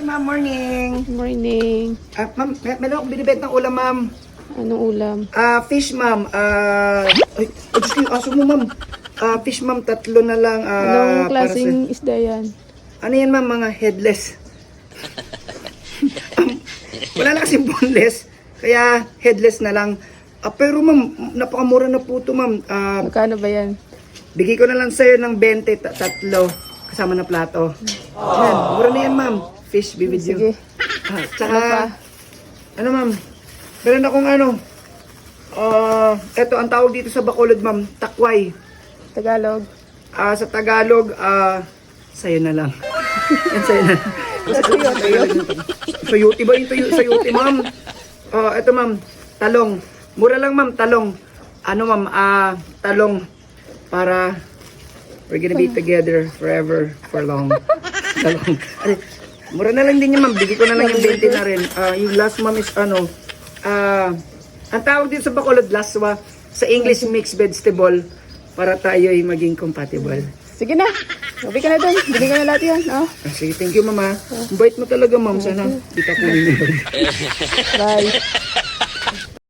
Ay, ma'am, morning. Morning. Ah, ma'am, may, meron akong binibentang ulam, ma'am. Anong ulam? Ah, fish, ma'am. Ah, ay, ay, Diyos ko, yung aso mo, ma'am. Ah, fish, ma'am, tatlo na lang. ah, Anong klaseng isda yan? sa- ano yan, ma'am, mga headless? Um, wala na kasing boneless, kaya headless na lang. Ah, pero, ma'am, napakamura na po ito, ma'am. Ah, Magkano ba yan? bigay ko na lang sa'yo ng 20, ta- tatlo, kasama na plato. Yan, mura na yan, ma'am. Fish, bibidyo. Sige. Ah, tsaka, ano ma'am, meron akong ano, ah, eto, ang tawag dito sa Bacolod ma'am, takway. Tagalog. Ah, sa Tagalog, ah, sa'yo na lang. Yan sa'yo na. Sayuti ba yung tayo, sayuti ma'am? Ah, eto ma'am, talong. Mura lang ma'am, talong. Ano ma'am, ah, talong para we're gonna be together forever for long. talong. Mura na lang din yun ma'am, bigay ko na lang yung 20 na rin. Ah, yung last ma'am is ano, ah, ang tawag dito sa Bacolod, laswa, sa English mixed vegetable para tayo ay maging compatible. Sige na. Sabi ka na dun. Bigay ko na lahat yan. Oh, Ah, sige, thank you mama. Ang bait mo talaga ma'am. Sana ka kunin mo. bye.